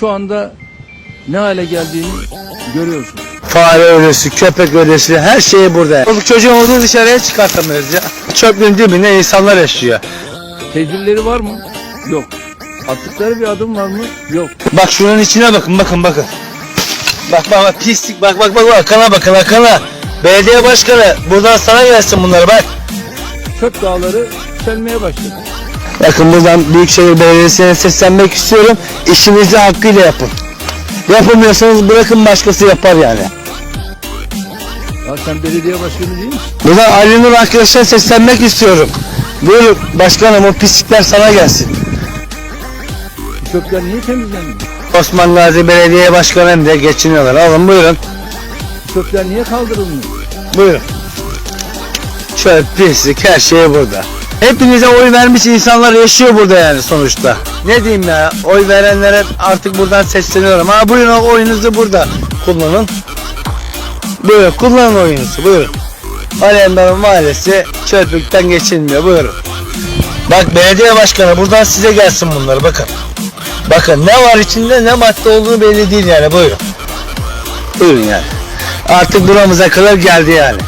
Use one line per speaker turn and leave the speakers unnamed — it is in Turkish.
şu anda ne hale geldiğini görüyorsun.
Fare ölüsü, köpek ölüsü her şey burada. Çoluk çocuğumuzu dışarıya çıkartamıyoruz ya. Çöplüğün dibinde insanlar yaşıyor.
Tedbirleri var mı? Yok. Attıkları bir adım var mı? Yok.
Bak şunun içine bakın bakın bakın. Bak bak bak pislik bak bak bak bak akana bakın akana. Belediye başkanı buradan sana gelsin bunlar bak.
Çöp dağları yükselmeye başladı.
Bakın buradan Büyükşehir Belediyesi'ne seslenmek istiyorum. İşinizi hakkıyla yapın. Yapamıyorsanız bırakın başkası yapar yani.
Ya sen belediye başkanı değil misin?
Buradan Ali Nur arkadaşlar seslenmek istiyorum. Buyurun başkanım o pislikler sana gelsin.
Bu çöpler niye temizlenmiyor?
Osman Gazi Belediye Başkanı hem de geçiniyorlar. Alın buyurun.
Bu çöpler niye kaldırılmıyor?
Buyurun. Çöp, pislik her şey burada. Hepinize oy vermiş insanlar yaşıyor burada yani sonuçta. Ne diyeyim ya oy verenlere artık buradan sesleniyorum. Ha buyurun oyunuzu burada kullanın. Buyurun kullanın oyunuzu buyurun. Alemdağ Mahallesi çöplükten geçilmiyor buyurun. Bak belediye başkanı buradan size gelsin bunları bakın. Bakın ne var içinde ne madde olduğunu belli değil yani buyurun. Buyurun yani. Artık buramıza kadar geldi yani.